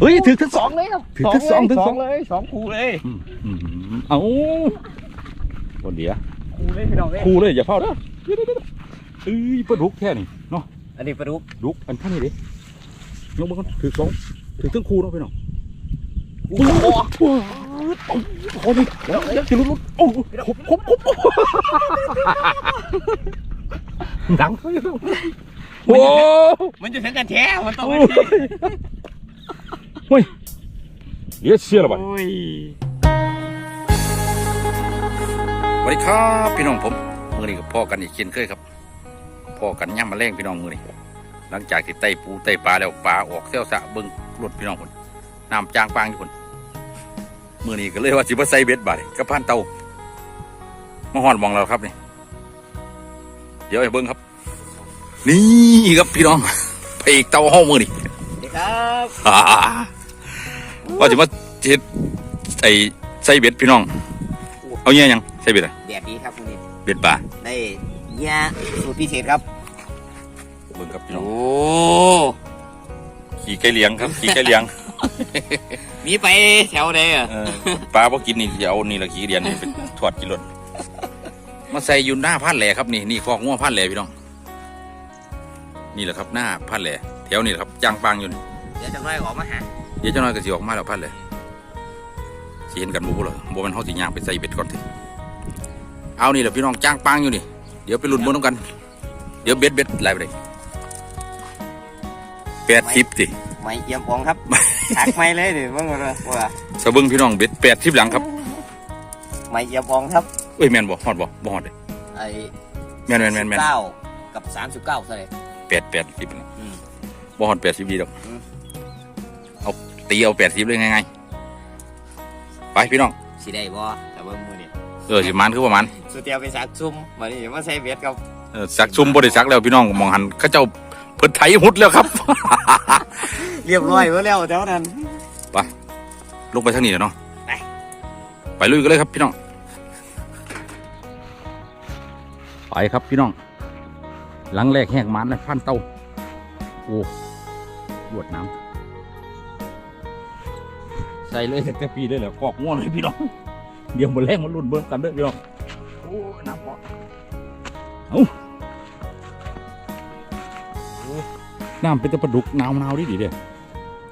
เฮ้ยถือทั้งสองเลยครับถือทั้งสองทั้งสองเลยสองคู่เลยอืมอืมเอาคนเดียวคู่เลยพี่น้องเลยคู่เลยอย่าเฝ้าเด้อเดี๋ยวเดี๋ยวเดี๋ยวเอ้ยปลาดุกแค่นี้เนาะอันนี้ปลาดุกดุกอันท่านนี่ดิยกมือก่อนถือสองถือทั้งคู่เนาะพี่น้องโอ้โหโอ้โหโอ้โหนี่เดี๋ยวเดี๋ยวจะลุ้นๆโอ้โหครบครบครบดัง โอ้มันจะถึงกันแท้มันต้องโหไปที่เฮ้ยเดี๋ยวเชียร์ละบัดโอ้ยสวัสดีครับพี่น้องผมมือนี้กับพ่อกันอีกเช่นเคยครับพ่อกันย่ำมาแรงพี่น้องมือนี้หลังจากที่ไต่ปูไต่ปลาแล้วปลาออกเซี่ยวสะเบิ้งรถพี่น้องคนน้ำจางปางอยู่คนมือนี้ก็เลยว่าสิบใส่เบ็ดบาดกับพันเตามาหอนมองเราครับนี่เดี๋ยวให้เบิ้งครับ นี่ครับพี่น้องไปอีกเตาห้องมือนี่สวัสดีครับอ่าว่าจะมาเจ็ดใส่ใส่เบ็ดพี่น้อง เอาเงี้ยยังใส่เบ็ดอะแดดดีครับวันนี้เบ็ดปลาได้เนี้ยสูตรพิเศษครับเบิ่งครับพี่น้องโอ้ขี่ไก่เลี้ยงครับขี่ไก่เลี้ยงมีไปแถวใดอะเออปลาพอกินนี่จะเอานี่ละขี่เลี้ยงนี่เป็นทอดกินรสมาใส่อยู่หน้าพันแหล่ครับนี่นี่คอกงัวพันแหล่พี่น้อง นี่แหละครับหน้าพันแหล่แถวนี่แหละครับจางปางอยู่นี่เดี๋ยวจะน้อยออกมาหาเดี๋ยวเจ้าน้อยก็สิออกมาแล้วพันแหล่สิเห็นกันหมู่บ่ล่ะบ่แมันเฮาสิย่างไปใส่เบ็ดก่อนเถอะเอานี่แหละพี่น้องจางปางอยู่นี่เดี๋ยวไปลุ้นบนน้ำกัน เดี๋ยวเบ็ดเบ็ดไหลไปเลยแปดสิบติไม่เยี่ยมของครับหักไม่เลยเดี๋ยวมึงว่าว่าสะเบึงพี่น้องเบ็ดแปดสิบหลังครับไม่เยี่ยมของครับเอ้ยแมนบ่ฮอดบ่บ่ฮอดเลยไอ้แมนแมนแมนแมนเก้ากับสามสิบเก้าเท่าไหร่ แปดแปดสิบอืม บ่ฮอดแปดสิบดีดอกอืม เอาตีเอาแปดสิบเลยง่ายๆไปพี่น้องสิได้บ่แต่ว่ามือนี่เออสิมันคือประมาณสุดเดียวไปสักซุ่มมานี่มาใส่เบ็ดครับเออสักซุ่มบ่ได้สักแล้วพี่น้องมองหันเขาเจ้าเพิ่นไถหุดแล้วครับ เรียบร้อยไว้แล้วแถวนั้น ลงไปทางนี้เนาะไป ไปลุยกันเลยครับพี่น้อง ไปครับพี่น้อง หลังแรกแหกมันนะพันเตาโอ้รวดน้ำใส่เลยตั้งแต่ปีเลยแหละกอกง่วงเลยพี่น้องเดี๋ยวมาแรงมาลุ่นเบิ่งกันเด้อพี่น้องโอ้น้ำปอดเอาโอ้น้ำเป็นตะปลาดุกหนาวหนาวๆดิดิเด้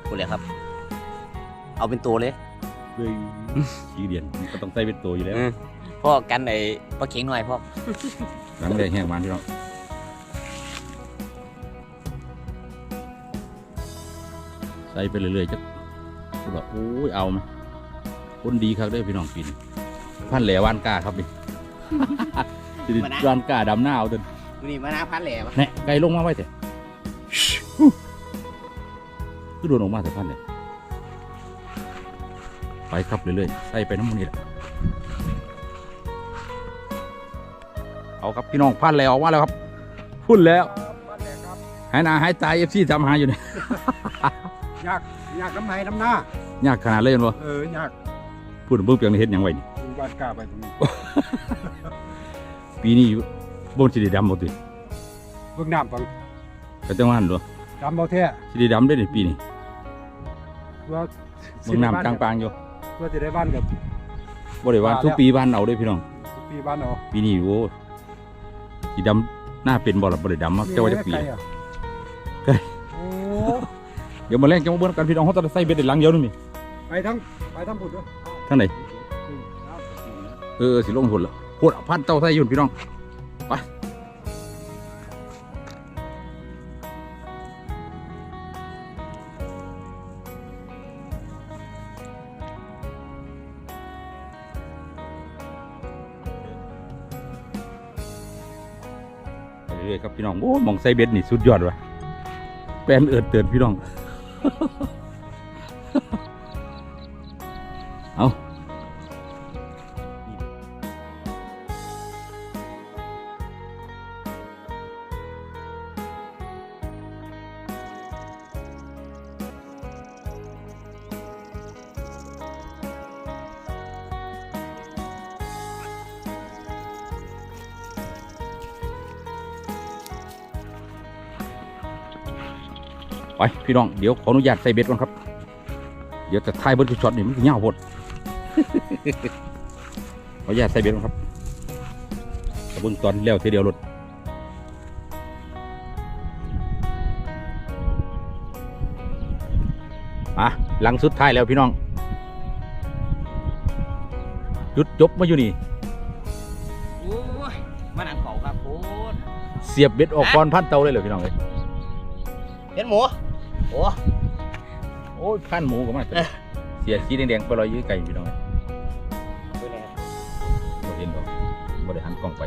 กูเลยครับ เอาเป็นตัวเลยเลยขี้เดียนมันก็ต้องใส่เป็นตัวอยู่แล้วพ่อกันไอ้ปลาเข็งหน่อยพ่อหลังแรกแหกมันพี่น้อง ส่ไปเรื่อยๆจะแบบโอ้ยเอาไหมคนดีครับได้อพี่น้องกินพันแหลวานกาครับนี่สิริวานกาดำหน้าเอาเดินวันนี้มานาพันแหล่ปะแน่ไก่ลงมาไว้เถอะคือโดนออกมาแต่พันเลยไปครับเรื่อยๆใส่ไปน้ำมันนี่แหละเอาครับพี่น้องพันแล้วออกมาแล้วครับ พุ่นแล้วหายหนาหายตายเอฟซีทำหาอยู่เนี่ย ยากยากน้ำไหนน้ำหน้ายากขนาดเลยเห็นบ่เออยากพูดเบิ่งเปียงนี่เฮ็ดหยังไว้นี่ดูบ้านกล้าไปตรงนี้ปีนี้บ่สิได้ดำบ่ติเบื้องน้ำฟังก็จังว่าหั่นบ่ดำเบาแท้สิได้ดำได้นี่ปีนี้ว่าเบิ่งน้ำจางปางอยู่ว่าจะได้บ้านกับบ่ได้ว่าทุกปีบ้านเอาเด้อพี่น้อง ปีบ้านเอาปีนี้โอ้สีดำหน้าเป็นบอลบริดำมาเจ้าว่าจะปีไก่อะไก่โอ้ เดี๋ยวมาแรงจะมาเบิ้งกันพี่น้องเขาต้องใส่เบ็ดในหลังเดียวนึงนี่ไปทั้งไปทั้งผุดด้วยทางไหนเออสิลงหุ่นละหุ่นพันเต้าใส่อยุ่นพี่น้องไปไปเรื่อยๆครับพี่น้องโอ้มองใส่เบ็ดนี่สุดยอดว่ะแปลนเอิดเตือนพี่น้อง 呵呵。 ไปพี่น้องเดี๋ยวขออนุญาตใส่เบ็ดก่อนครับ เดี๋ยวจะถ่ายเบิร์ดช็อตนี่มันจะยาวหมดขออนุญาตใส่เบ็ดก่อนครับแต่เบิ่งตอนแล้วทีเดียวรถอะหลังสุดท้ายแล้วพี่น้องจุดจบมาอยู่นี่โอ้ยมาหนังเขาครับโอ้ยเสียบเบ็ดออกก่อนพันเตาเลยเหรอพี่น้องเลยเห็นหมู โอ้โอ้ยพันหมูก็มาเสียสีแดงๆไปลอยอยื้อไก่พี่น้องเลยดูเนี่ยบ่เห็นหรอกบ่ได้หันกล้องไป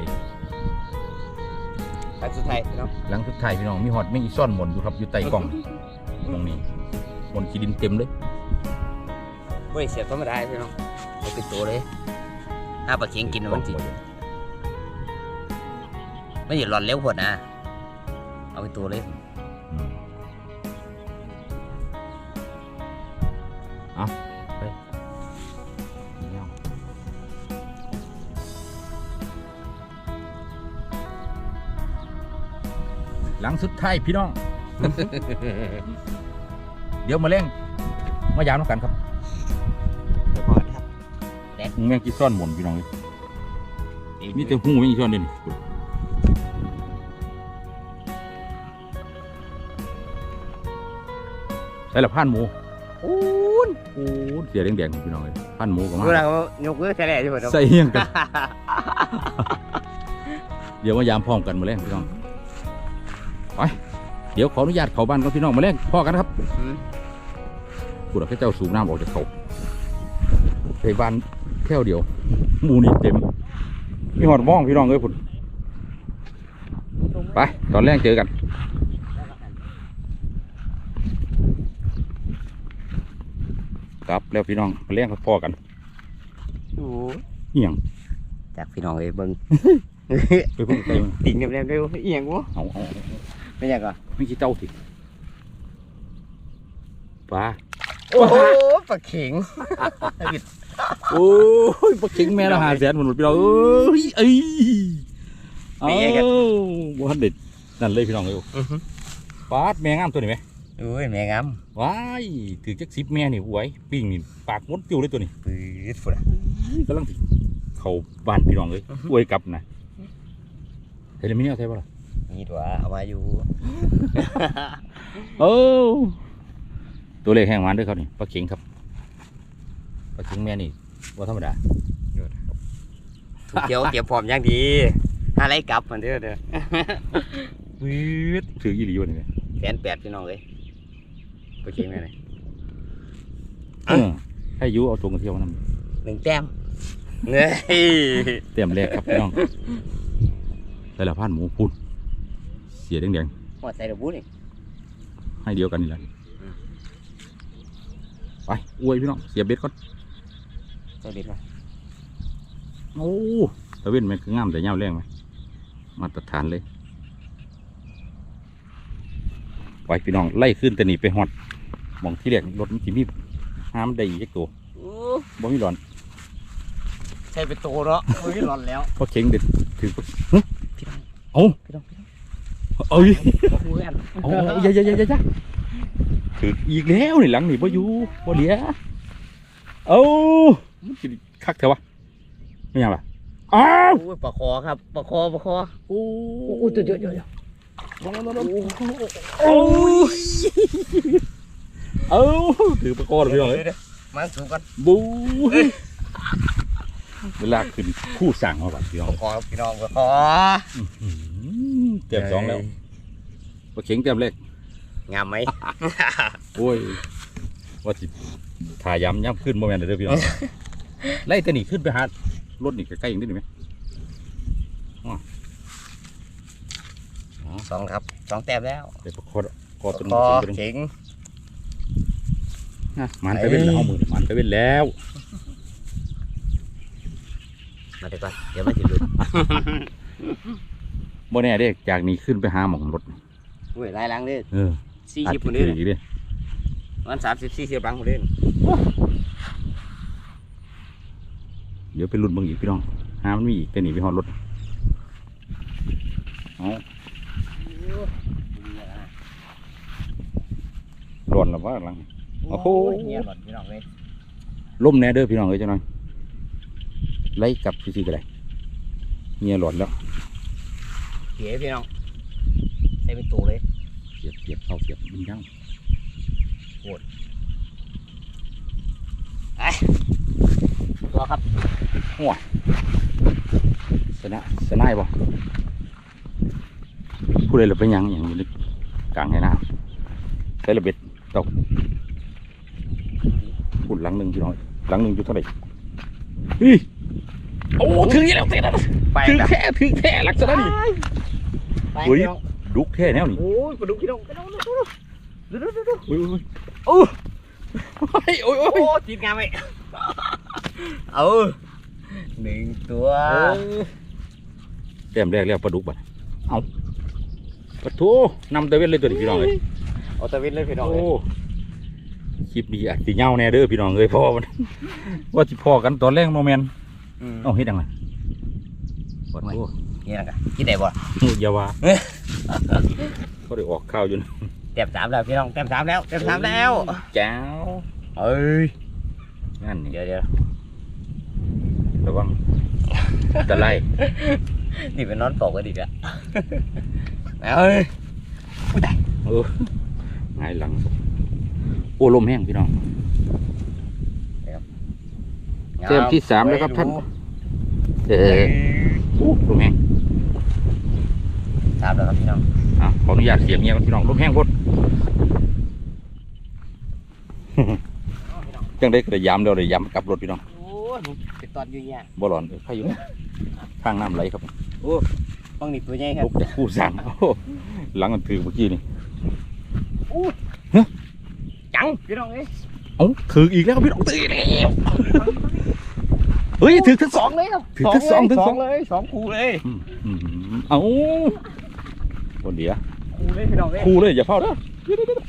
ครั้งสุดท้ายพี่น้องหลังสุดท้ายพี่น้องมีหอดไม่อีซ่อนหมนอยู่ครับอยู่ใต้กล่องตรงนี้หมนขี้ดินเต็มเลยเฮ้ยเสียบธรรมดาพี่น้องเอาเป็นตัวเลยถ้าปลาเค็งกินมันจิไม่หยุดหลอนเร็วพอดนะเอาเป็นตัวเลย สุดท้ายพี่น้อง เดี๋ยวมาเล่งมายามน้ำกันครับเดี๋ยวพอนะครับแมงกีซ่อนหมนพี่น้องเลยมีแต่หูแมงกีซ่อนเด่นใส่ละพันหมูอูนอูนเสียแดงๆพี่น้องเลยพันหมูก็มาเวลาเขายกมือแค่ไหนที่ผมใส่เฮียงกัน เดี๋ยวมายามพร้อมกันมาเล่นพี่น้องไปเดี๋ยวขออนุญาตเขาบ้านกับพี่น้องมาเล่นพ่อกันครับกูรักเจ้าสูบน้ำออกจากเขาไปบ้านแค่วเดียวหมูนี่เต็มมีหอดม่องพี่น้องเอ้ยพุ่นไป ตอนแรกเจอกันครับแล้วพี่น้องมาเล่นกับพ่อกันโอ้เอียงจากพี่น้องเอ้ยเบิ้งไปพุ่งใจมันติ่งเร็วๆเร็วเอียงวะเอาเอา เอาไม่อยากอะไม่คิดเจ้าสิปลาโอ้โหปลาเข็งโอ้ยปลาเข็งแม่ละหาแสนหมดพี่น้องเอ้ยเอ้ยเอ้าบ้านเด็ดนั่นเลยพี่น้องเลยปลาดแม่งามตัวนี้ไหมโอ้ยแม่งามว้ายถือจักสิบแม่นี่หวยปิ้งนี่ปากมดติ้วเลยตัวนี้ปืดฝุ่นอะกำลังสิเข้าบ้านพี่น้องเลยอือฮึอวยกลับนะเห็นไหมเนี่ยใช่ปะล่ะ นี่ตัวเอามาอยู่ โอ้ตัวเลขแห้งหวานด้วยครับนี่ปลาเข็งครับปลาเข็งแม่นี่ว่าธรรมดาถูกเกี่ยวเก็บพร้อมอย่างดีหาอะไรกลับมันเด้อเด้อปืดถือยี่หลีวะนี่แม่แสนแปดพี่น้องเลยปลาเข็งแม่เลยเออให้อยูเอาตรงกันเที่ยวนั่นหนึ่งแต้มเฮ้ยเต็มแรกครับพี่น้องใส่ละพันหมูพูนเสียแดงหัวใส่ดอกบุ้นี่ๆให้เดียวกันนี่แหละอืมไปอวยพี่น้องเสียเบ็ดก่อนใส่เบ็ดมาโอ้ตะเว้นมันคืองามแต่เงาแรงไหมมาตรฐานเลยไปพี่น้องไล่ขึ้นแต่หนีไปหอดหมองที่แรกรถมันสิมีห้ามได้อีกจักตัวโอ้บ่มีหลอนใส่เป็นตัวเนาะโอ้ยร้อนแล้วเพราะเข็งเด็ดถือพี่น้อง เอาพี่น้องพี่น้อง เอ้ยโอ้โหอันเอาเอาเอาอย่าอย่าอย่าอย่าอย่าถืออีกแล้วนี่หลังนี่บ่อยู่บ่เหลียเอามันสิคักเถอะวะไม่ยังล่ะอ้าวโอ้ยปลาคอครับปลาคอปลาคอโอ้โอ้ยเดี๋ยวเดี๋ยวเดี๋ยวโอ้ยเอาถือประกอบเลยพี่น้องเอ้ยมาสูงกันบูเวลาขึ้นคู่สั่งมาบัดพี่น้องปลาคอครับพี่น้องปลาคออืมเตรียมสองแล้วปลา เข็งเตรียมเล็กงามไหม โอ้ยว่าสิถ่ายย้ำย้ำขึ้นโมเมนต์เด้อพี่น้องไล่แต่นี่ขึ้นไปหารถนี่ใกล้ๆอย่างนี้ได้ไหมสองครับสองแต้มแล้วเดี๋ยวประคอคอปตัวลานึงคอตัวนึงเข็งอะมันไปเว้นแล้วเอามือนี่มันไปเว้นแล้ว มาเดี๋ยวก่อนเดี๋ยวมันจะหลุดโมแน่เด้จากนี้ขึ้นไปหาหมองรถ อุ้ยลายล้างเด้อเออสี่อาจสิบจะคนถืเด้อออีกเด้วันสามสิบสี่สิบล้างคนเด้อเดี๋ยวไปลุ้นเบิ่งอีกพี่น้องหามันมีอีกแต่หนีไปหอดรถเอาร้อนแล้วว่าหลัง โอ้โห เงียหล่นพี่น้องเลยล่มแน่เด้อพี่น้องเอ้ยเจ้าหน่อยไล่กลับซื่อๆก็ได้เมียร้อนแล้วเสียพี่น้อง ใส่เป็นตัวเลยเสียบเสียบเข้าเสียบมันยังตัวครับชนะชนะบ่ผู้ใดหลบไปยังอย่างนี้ลึกกลางให้หน้าใส่ระเบ็ดตกพูดหลังหนึ่งพี่น้องหลังหนึ่งอยู่เท่าไหร่เฮ้ยโอ้ถึงอีกแล้วเสร็จแล้วไปถึงนะแท้ถึงแท้ลักษณะนี้ไปเฮ้ยพี่น้อง ดุกแท้แนวนี่โอ้ยปลาดุกพี่น้องไปน้องดูดูดูดูดูดูโอ้ยโอ้ยโอ้ยโอ้ยโอ้โอ้ยติดงานไหมเอาหนึ่งตัวเต็มแรกแล้วปลาดุกบัดเอาปะโถนำตะเวนเลยตัวนี้พี่น้องเลยเอาตะวินเลยพี่น้องโอ้เลยคลิปนี้อาจสิเงาแน่เด้อพี่น้องเอ้ยพ่อมันว่าสิพ่อกันตอนแรกโมเมนอืมเอาเฮ็ดยังไงปะโถนี่นะกันกินได้บ่อย่าว่า เขาได้ออกข้าวอยู่นะเต็มสามแล้วพี่น้องเต็มสามแล้วเต็มสามแล้วแจ้วเอ้ยนั่นนี่เดี๋ยวเดี๋ยวระวังตะไลนี่เป็นนอนปกกันอีกอะเอ้ยเออหงายหลังโอ้ลมแห้งพี่น้องเต็มที่สามแล้วครับท่านเอเอออโอ้ลมแห้ง สามแล้วครับพี่น้องอะขออนุญาตเสียงเงียบพี่น้องลมแห้งพดจังได้กระยำเดี๋ยวได้ยำกลับรถพี่น้องโอ้ยเป็นตอนอยู่เนี่ยบ่ร้อนเออใครอยู่ข้างน้ำไหลครับบางนี่ตัวใหญ่ครัลุบกจากผู้สั่งโอ้โหหลังมันถือเมื่อกี้นี่จังพี่น้องเอ้ยเอ้าถืออีกแล้วพี่น้องถืออีกแล้วเฮ้ยถือทั้งสสอองงเลยครับถือทั้งสองทั้งสองเลยสองคู่เลยอืมอืมเอ้า คนเดียวคู่เลยพี่น้องเอ้ยคู่เลยอย่าเฝ้าเด้อเดี๋ยวเดี๋ยวเดี๋ยว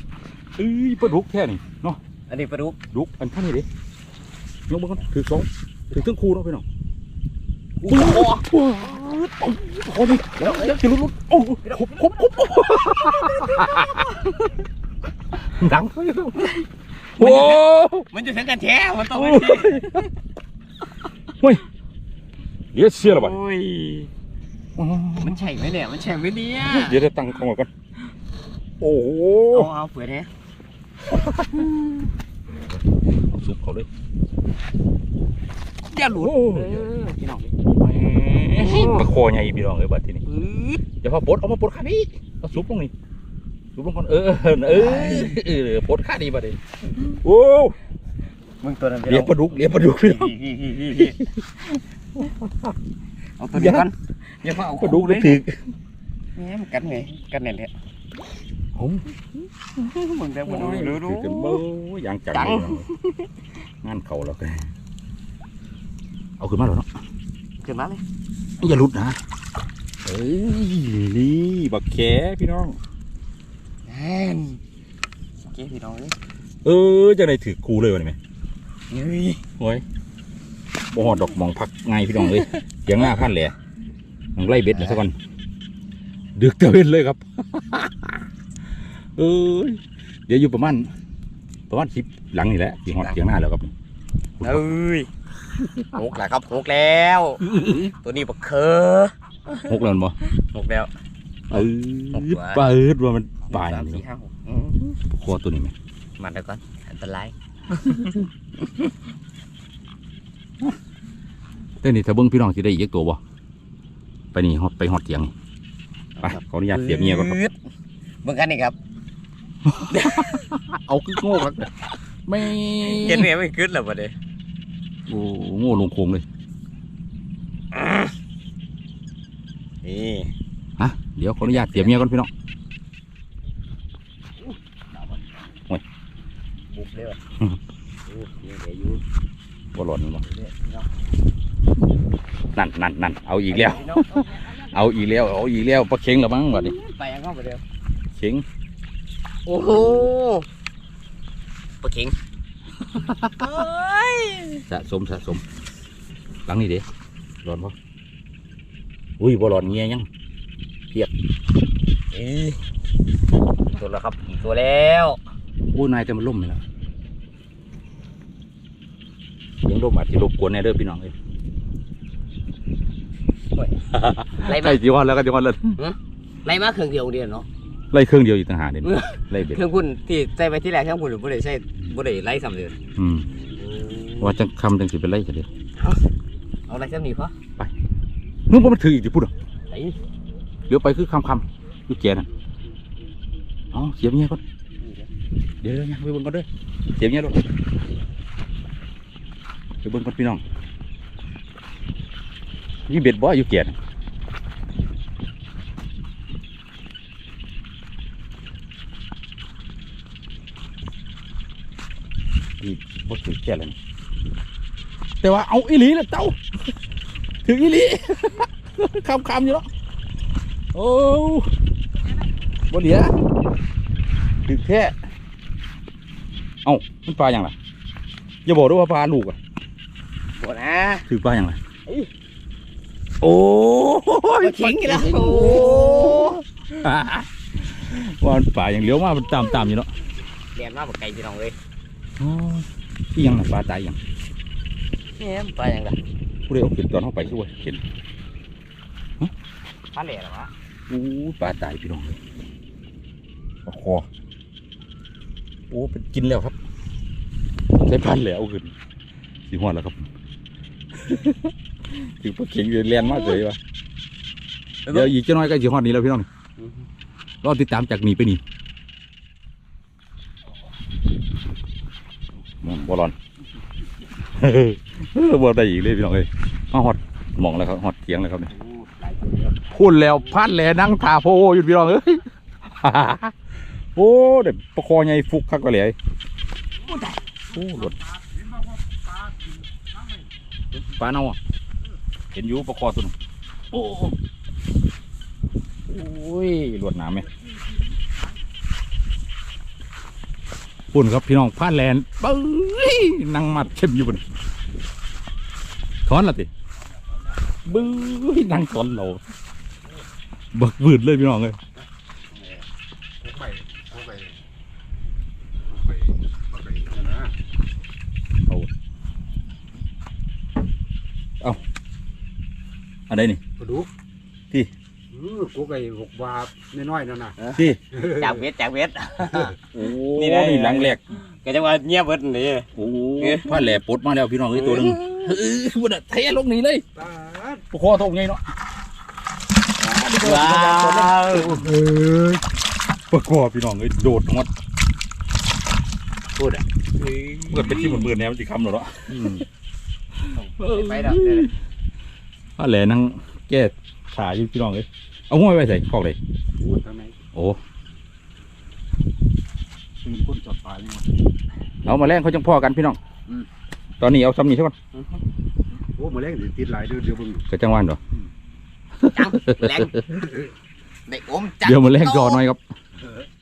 เอ้ยปลาดุกแค่นี่เนาะอันนี้ปลาดุกดุกอันท่านนี่ดิยกมือก่อนถือสองถือทั้งคู่เนาะพี่น้องโอ้โอ้โหโหโอ้โหนี่เดี๋ยวเดี๋ยวถือลุ้นๆโอ้โหครบครบครบดังโอ้มันจะถึงกันแท้มันต้องโอ้เป็นที่ เฮ้ยเดี๋ยวเสียและบัด โอ้ยอ๋อ มันใช่ไหมเนี่ย มันใช่ไหมเนี่ยเดี๋ยวจะตั้งของก่อน โอ้โหเอาเอาเปิดเนี่ยเอาซุปเขาเลยอย่าหลุดโอ้เออพี่น้องปลาคอใหญ่พี่น้องเอ้ยบัดทีนี้ปื๊ดเดี๋ยวพอปลดเอามาปลดข้านี้เอาซุปลงนี่ซุปลงก่อนเออเออเออเออปลดข้านี้บัดนี้โอ้มึงตัวนั้นเลี้ยงปลาดุกเลี้ยงปลาดุกพี่น้อง เอาตัวนี้ก่อนอย่ามาเอาปลาดุกเลยถึกแหมมันกันไงกันเนี่ยแหละผมมึงเดี๋ยวมึงดูดูดูถือกันเบ้อยางจังจังเลยงานเขาแล้วกันเอาขึ้นมาแล้วเนาะขึ้นมาเลยอย่าหลุดนะเอ้ยนี่บักแขพี่น้องแน่นโอเคพี่น้องเลยเออจะได้ถือคูเลยวะนี่ไหมเฮ้ยโอ้ยบ่ฮอดดอกหมองพักไงพี่น้องเลย เสียงหน้าพันแหละมองไล่เบ็ดหน่อยสักก่อนดึกเตะเวนเลยครับเอ้ยเดี๋ยวอยู่ประมาณประมาณสิบหลังนี่แหละสีฮอดเสียงหน้าแล้วครับเอ้ยหกแล้วครับหกแล้ว ตัวนี้บักเคอหกแล้วแม่นบ่หกแล้วเออเปิดว่ามันปลายสามนี่สี่ห้าหกอืมคอตัวนี้ไหมมาเดี๋ยวก่อนอันตราย แต่นี่ถ้าเบิ้งพี่น้องสิได้อีกจักตัวบ่ไปนี่ฮอดไปฮอดเถียงนี่ไปขออนุญาตเสียบเมียก่อนครับปื๊ดเบิ่งกันนี่ครับ เอาคือโง่ครับไม่เห็นเมียไม่ขึ้นหรอประเดี๋ยวโอ้โง่ลงโคงเลยนี่ฮะเดี๋ยวขออนุญาตเสียบเมียก่อนพี่น้องบุกเลยว่ะอืมโอ้ยเดี๋ยวอยู่บ่หล่นบ่เดี๋ยวพี่น้อง นั่นนั่นนั่นเอาอีกแล้วพี่น้องเอาอีกแล้ว เอาอีกแล้วปลาเข็งแล้วมั้งบัดนี้ไปยังเข้าไปเดี๋ยวเข็ง โอ้โหปลาเข็งเฮ้ยสะสมสะสมหลังนี่เด้ร้อนบ่อุ้ยบ่ร้อนเงี้ยยังอีตัวแล้วครับตัวแล้วโอ้นายแต่มันล่มไปแล้วเสียงลมอาจจะรบกวนแน่เด้อพี่น้องเอ้ย ไล่มาใช่จีวันแล้วก็จีวันเลยไล่มาเครื่องเดียวเดียวเนาะไล่เครื่องเดียวอีกต่างหากเนี่ยไล่เบ็ดเครื่องพุ่นที่ใส่ไปที่แรกเครื่องพุ่นบ่ได้ใส่บ่ได้ไล่ซ้ำเลยอืมว่าจังคำจังสิเป็นไล่กันเดียวเอาไล่ซ้ำนี่พอมึงบ่มันถืออีกดิพูดอะไล่เดี๋ยวไปคือคำคำอยู่แกนั่นเอ๋อเสียบเงี้ยก่อนเดี๋ยวเดี๋ยวเนี่ยไปเบิ่งก่อนเด้อเสียบเงี้ยลูกไปเบิ่งก่อนพี่น้อง นี่เบ็ดบ่อยู่แกนั่นนี่บ่ถือแก่เลยแต่ว่าเอาอีหลีละเต้าถึงอีหลีคำคำอยู่แล้วโอ้บ่เหลียถึงแค่เอ้ามันปลาอย่างไรอย่าบอกด้วยว่าปลาลูกอะบ่นะถือปลาอย่างไรเอ้ย โอ้ยขิงอีกแล้วโอ้ว่ามันปลาอย่างเลี้ยวมามันตามตามอยู่เนาะเรียนมาบ่ไกลพี่น้องเอ้ยโอ้ยที่ยังน่ะปลาตายอย่างแหมไปยังล่ะผู้ใดเอาขึ้นตอนเข้าไปช่วยเห็นปลาแหล่เหรอวะโอ้ยปลาตายพี่น้องเลยปลาคอโอ้เป็นกินแล้วครับใช้พันธุ์แล้วเอาขึ้นสีหัวแล้วครับ ถือปลาเข็งอยู่แลนมากเลยวะเดี๋ยวอีกจะน้อยก็สีหอดนี้แล้วพี่น้องรอติดตามจากนี้ไปนี่อืมบอลอนบอลได้อีกเลยพี่น้องเลยมาฮอดหมองแล้วครับฮอดเทียงแล้วครับเนี่ยพูดแล้วพัดแหลนั่งทาโพหยุดพี่น้องเอ้ยโอ้เด็ดประคอใหญ่ฟุกคักก็เลยโอ้หลดปลาเน่าอะ เห็นอยู่ประคอตุนโอ้โอ้ยลวดหนามไหมปุ่นครับพี่น้องพ้าแลนบึ้ยนั่งมัดเข้มอยู่บนถอนละติบื้ยนั่งถอนเราบักบืดเลยพี่น้องเลย พกไปพกไปพกไปพกไปนั่นนะ อันใดนี่ปลาดุกที่ อือพกไปหกบาทน้อยๆนั่นน่ะ ที่จากเวทจากเวท โอ้นี่นี่นะนี่หลังแรกก็จะว่าเงียบเบิดนี่ โอ้ผ้าแหล่ปลดมาแล้วพี่น้องเอ้ยตัวหนึงเออบุดเทลงนี่เลยปลาดปคอทงไงเนาะว้าวเออปคอพี่น้องเอ้ยโดดหมดพูดอะเกิดเป็นที่เหมือนเบื่อแนวสิคำหรอเนาะ ไปดอกเด้อ ผ้าแหล่นั่งแก้ขาอยู่พี่น้องเอ้ยเอาหัวไปใส่คอกเลยโอ้ทางไหนโอ้ตื่นคนจอดปลานี่เอามาแรงเขาจังพ่อกันพี่น้องตอนนี้เอาซ้ำนี่ใช่ป่ะโอ้มาแรงสิติดหลายเดือนเดียวเบิ่งกระจังหวานเหรอจังแรงได้อมจังเดี๋ยวมาแรงจอหน่อยครับ